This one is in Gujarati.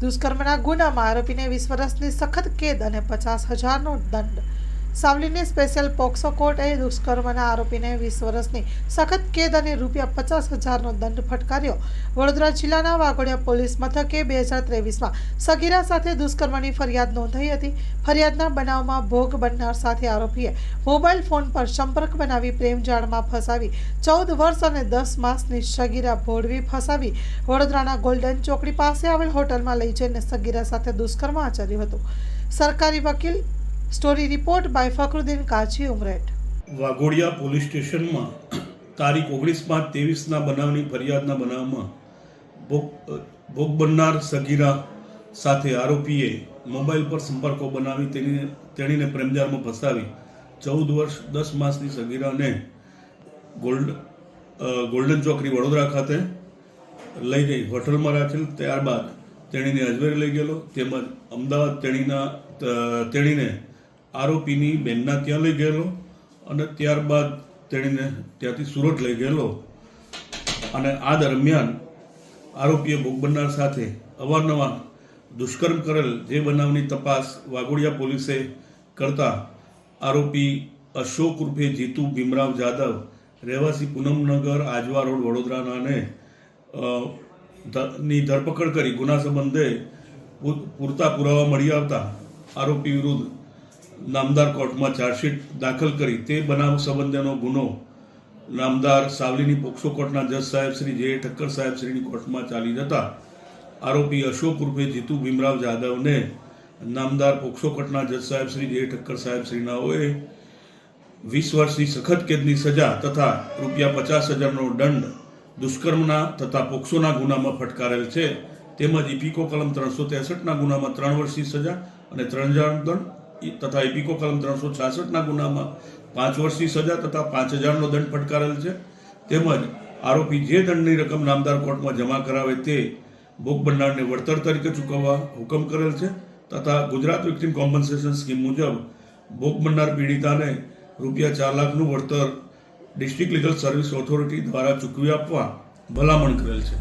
દુષ્કર્મના ગુનામાં આરોપીને વીસ વર્ષની સખત કેદ અને પચાસ હજારનો દંડ. સાવલીની સ્પેશિયલ પોક્સો કોર્ટે દુષ્કર્મના આરોપીને વીસ વર્ષની સખત કેદ અને રૂપિયા પચાસ હજારનો દંડ ફટકાર્યો. વડોદરા જિલ્લાના વાઘોડિયા પોલીસ મથકે બે હજાર ત્રેવીસમાં સગીરા સાથે દુષ્કર્મની ફરિયાદ નોંધાઈ હતી. ફરિયાદના બનાવમાં ભોગ બનનાર સાથે આરોપીએ મોબાઈલ ફોન પર સંપર્ક બનાવી પ્રેમજાળમાં ફસાવી, ચૌદ વર્ષ અને દસ માસની સગીરા ભોળવી ફસાવી, વડોદરાના ગોલ્ડન ચોકડી પાસે આવેલ હોટલમાં લઈ જઈને સગીરા સાથે દુષ્કર્મ આચર્યું હતું. સરકારી વકીલ story report by Fakhruddin Kazi Umreth Waghodia police સ્ટેશનમાં તારીખ ઓગણીસ પાંચ ત્રેવીસના બનાવની ફરિયાદના બનાવમાં ભોગ ભોગ બનનાર સગીરા સાથે આરોપીએ મોબાઈલ પર સંપર્કો બનાવી તેની, તેણીને પ્રેમજાળમાં ફસાવી ચૌદ વર્ષ દસ માસની સગીરાને ગોલ્ડ ગોલ્ડન ચોકડી વડોદરા ખાતે લઈ ગઈ હોટલમાં રાખેલ ત્યારબાદ તેણીને અજમેર લઈ ગયેલો. તેમજ અમદાવાદ તેણીના તેણીને આરોપીની બેનના ત્યાં લઈ ગયેલો અને ત્યારબાદ તેણીને ત્યાંથી સુરત લઈ ગયેલો. અને આ દરમિયાન આરોપીએ ભોગ બનનાર સાથે અવારનવાર દુષ્કર્મ કરેલ જે બનાવની તપાસ વાઘોડિયા પોલીસે કરતા આરોપી અશોક રૂપે જીતુ ભીમરાવ જાદવ રહેવાસી પૂનમનગર આજવા રોડ વડોદરાના અને અ, ધ- ની ધરપકડ કરી ગુના સંબંધે પૂરતા પુરાવા મળી આવતા આરોપી વિરુદ્ધ નામદાર કોર્ટમાં ચાર્જશીટ દાખલ કરી તે બનાવ સંબંધેનો ગુનો નામદાર સાવલીની પોક્સો કોર્ટના જજ સાહેબ શ્રી જે ઠક્કર સાહેબ શ્રીની કોર્ટમાં ચાલી જતા આરોપી અશોક ઉર્ફે જીતુ ભીમરાવ જાદવને નામદાર પોક્સો કોર્ટના જજ સાહેબ શ્રી જે ઠક્કર સાહેબ શ્રીનાઓએ વીસ વર્ષની સખત કેદની સજા તથા રૂપિયા પચાસ હજારનો દંડ દુષ્કર્મના તથા પોક્સોના ગુનામાં ફટકારેલ છે. તેમજ ઇપિકો કલમ ત્રણસો ત્રેસઠના ગુનામાં ત્રણ વર્ષની સજા અને ત્રણ હજાર દંડ તથા ઇપિકો કલમ ત્રણસો છાસઠના ગુનામાં પાંચ વર્ષની સજા તથા પાંચ હજારનો દંડ ફટકારેલ છે. તેમજ આરોપી જે દંડની રકમ નામદાર કોર્ટમાં જમા કરાવે તે ભોગ બનનારને વળતર તરીકે ચૂકવવા હુકમ કરેલ છે. તથા ગુજરાત વિક્ટિમ કોમ્પન્સેશન સ્કીમ મુજબ ભોગ બનનાર પીડિતાને રૂપિયા ચાર લાખનું વળતર ડિસ્ટ્રિક્ટ લીગલ સર્વિસ ઓથોરિટી દ્વારા ચૂકવી આપવા ભલામણ કરેલ છે.